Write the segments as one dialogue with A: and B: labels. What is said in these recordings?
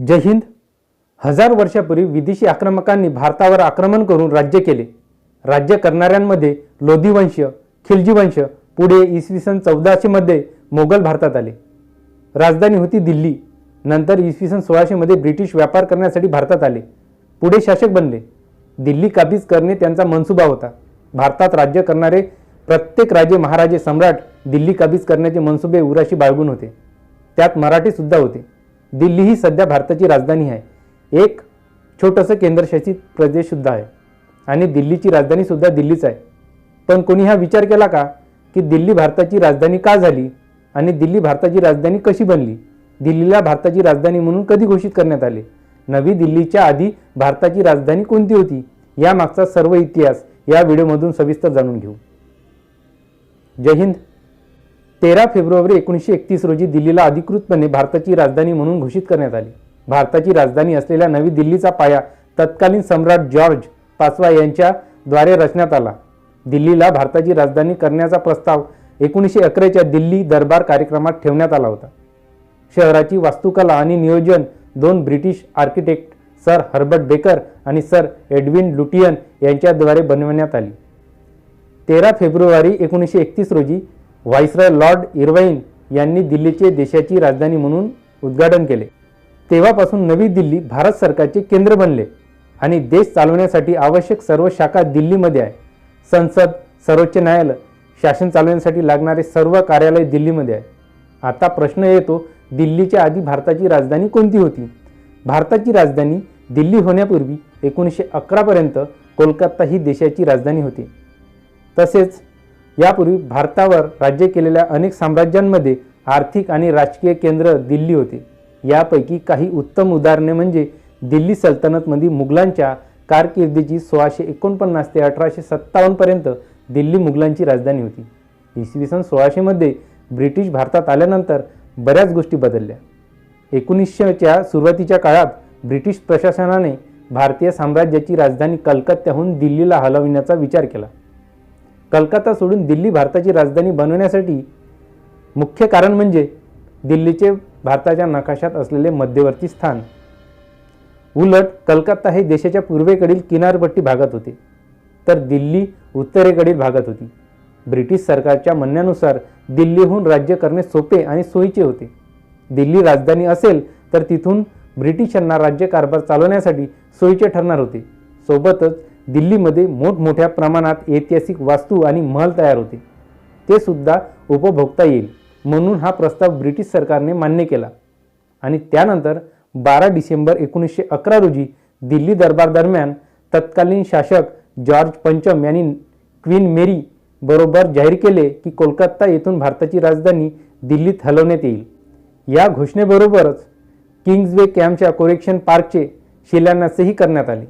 A: जय हिंद. हजार वर्षापूर्वी विदेशी आक्रमकांनी भारतावर आक्रमण करून राज्य केले. राज्य करणाऱ्यांमध्ये लोधीवंश खिलजीवंश पुढे इसवी सन चौदाशेमध्ये मोगल भारतात आले. राजधानी होती दिल्ली. नंतर इसवी सन सोळाशेमध्ये ब्रिटिश व्यापार करण्यासाठी भारतात आले. पुढे शासक बनले. दिल्ली काबीज करणे त्यांचा मनसुबा होता. भारतात राज्य करणारे प्रत्येक राजे महाराजे सम्राट दिल्ली काबीज करण्याचे मनसुबे उराशी बाळगून होते. त्यात मराठीसुद्धा होते. दिल्ली ही सध्या भारताची राजधानी आहे. एक छोटंसं केंद्रशासित प्रदेशसुद्धा आहे. आणि दिल्लीची राजधानीसुद्धा दिल्लीच आहे. पण कोणी हा विचार केला का की दिल्ली भारताची राजधानी का झाली आणि दिल्ली भारताची राजधानी कशी बनली? दिल्लीला भारताची राजधानी म्हणून कधी घोषित करण्यात आले? नवी दिल्लीच्या आधी भारताची राजधानी कोणती होती? यामागचा सर्व इतिहास या व्हिडिओमधून सविस्तर जाणून घेऊ. जय हिंद. तेरा फेब्रुवारी एकोणीसशे एकतीस रोजी दिल्लीला अधिकृतपणे भारताची राजधानी म्हणून घोषित करण्यात आली. भारताची राजधानी असलेल्या नवी दिल्लीचा पाया तत्कालीन सम्राट जॉर्ज पाचवा यांच्याद्वारे रचण्यात आला. दिल्लीला भारताची राजधानी करण्याचा प्रस्ताव एकोणीसशे अकराच्या दिल्ली दरबार कार्यक्रमात ठेवण्यात आला होता. शहराची वास्तुकला आणि नियोजन दोन British architect sir Herbert Baker आणि सर एडविन लुटियन यांच्याद्वारे बनवण्यात आली. तेरा फेब्रुवारी एकोणीसशे एकतीस रोजी व्हाईसरॉय लॉर्ड इरवाईन यांनी दिल्लीचे देशाची राजधानी म्हणून उद्घाटन केले. तेव्हापासून नवी दिल्ली भारत सरकारचे केंद्र बनले आणि देश चालवण्यासाठी आवश्यक सर्व शाखा दिल्लीमध्ये आहे. संसद सर्वोच्च न्यायालय शासन चालवण्यासाठी लागणारे सर्व कार्यालय दिल्लीमध्ये आहे. आता प्रश्न येतो दिल्लीच्या आधी भारताची राजधानी कोणती होती? भारताची राजधानी दिल्ली होण्यापूर्वी एकोणीसशे अकरापर्यंत कोलकाता ही देशाची राजधानी होती. तसेच यापूर्वी भारतावर राज्य केलेल्या अनेक साम्राज्यांमध्ये आर्थिक आणि राजकीय केंद्र दिल्ली होते. यापैकी काही उत्तम उदाहरणे म्हणजे दिल्ली सल्तनतमध्ये मुघलांच्या कारकिर्दीची सोळाशे एकोणपन्नास ते अठराशे सत्तावन्नपर्यंत दिल्ली मुघलांची राजधानी होती. इसवी सन सोळाशेमध्ये ब्रिटिश भारतात आल्यानंतर बऱ्याच गोष्टी बदलल्या. एकोणीसशेच्या सुरुवातीच्या काळात ब्रिटिश प्रशासनाने भारतीय साम्राज्याची राजधानी कलकत्त्याहून दिल्लीला हलविण्याचा विचार केला. कलकत्ता सोडून दिल्ली भारताची राजधानी बनवण्यासाठी मुख्य कारण म्हणजे दिल्लीचे भारताच्या नकाशात असलेले मध्यवर्ती स्थान. उलट कलकत्ता हे देशाच्या पूर्वेकडील किनारपट्टी भागात होते. तर दिल्ली उत्तरेकडील भागात होती. ब्रिटिश सरकारच्या म्हणण्यानुसार दिल्लीहून राज्य करणे सोपे आणि सोयीचे होते. दिल्ली राजधानी असेल तर तिथून ब्रिटिशांना राज्यकारभार चालवण्यासाठी सोयीचे ठरणार होते. सोबतच दिल्लीमध्ये मोठमोठ्या प्रमाणात ऐतिहासिक वास्तू आणि महल तयार होते. ते सुद्धा उपभोगता येईल म्हणून हा प्रस्ताव ब्रिटिश सरकारने मान्य केला. आणि त्यानंतर बारा डिसेंबर एकोणीसशे अकरा रोजी दिल्ली दरबार दरम्यान तत्कालीन शासक जॉर्ज पंचम यांनी क्वीन मेरी बरोबर जाहीर केले की कोलकाता येथून भारताची राजधानी दिल्लीत हलवण्यात येईल. या घोषणेबरोबरच किंग्जवे कॅम्पच्या कोरेक्शन पार्कचे शिलान्यासही करण्यात आले.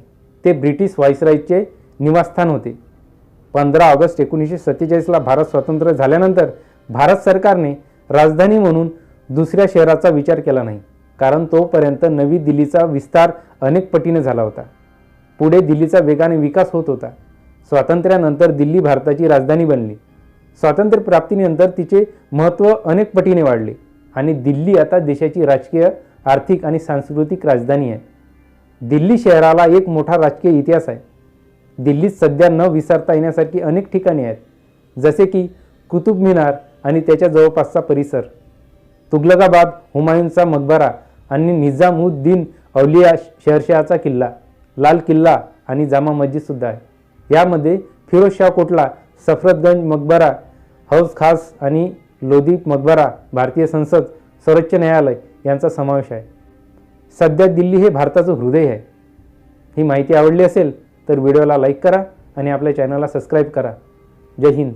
A: ते ब्रिटिश व्हाईसरायचे निवासस्थान होते. पंधरा ऑगस्ट एकोणीसशे सत्तेचाळीसला भारत स्वतंत्र झाल्यानंतर भारत सरकारने राजधानी म्हणून दुसऱ्या शहराचा विचार केला नाही कारण तोपर्यंत नवी दिल्लीचा विस्तार अनेक पटीने झाला होता. पुढे दिल्लीचा वेगाने विकास होत होता. स्वातंत्र्यानंतर दिल्ली भारताची राजधानी बनली. स्वातंत्र्यप्राप्तीनंतर तिचे महत्त्व अनेक पटीने वाढले आणि दिल्ली आता देशाची राजकीय आर्थिक आणि सांस्कृतिक राजधानी आहे. दिल्ली शहराला एक मोठा राजकीय इतिहास आहे. दिल्लीत सध्या न विसरता येण्यासारखी अनेक ठिकाणे आहेत. जसे की कुतुब मिनार आणि त्याच्या जवळपासचा परिसर. तुगलकाबाद हुमायूनचा मकबरा आणि निजामुद्दीन औलिया शहरशहाचा किल्ला लाल किल्ला आणि जामा मस्जिदसुद्धा आहे. यामध्ये फिरोजशाह कोटला सफरतगंज मकबरा हौज खास आणि लोधी मकबरा भारतीय संसद सर्वोच्च न्यायालय यांचा समावेश आहे. सध्या दिल्ली हे भारताचं हृदय आहे. ही माहिती आवडली असेल तर व्हिडिओला लाईक करा आणि आपल्या चॅनलला सबस्क्राईब करा. जय हिंद.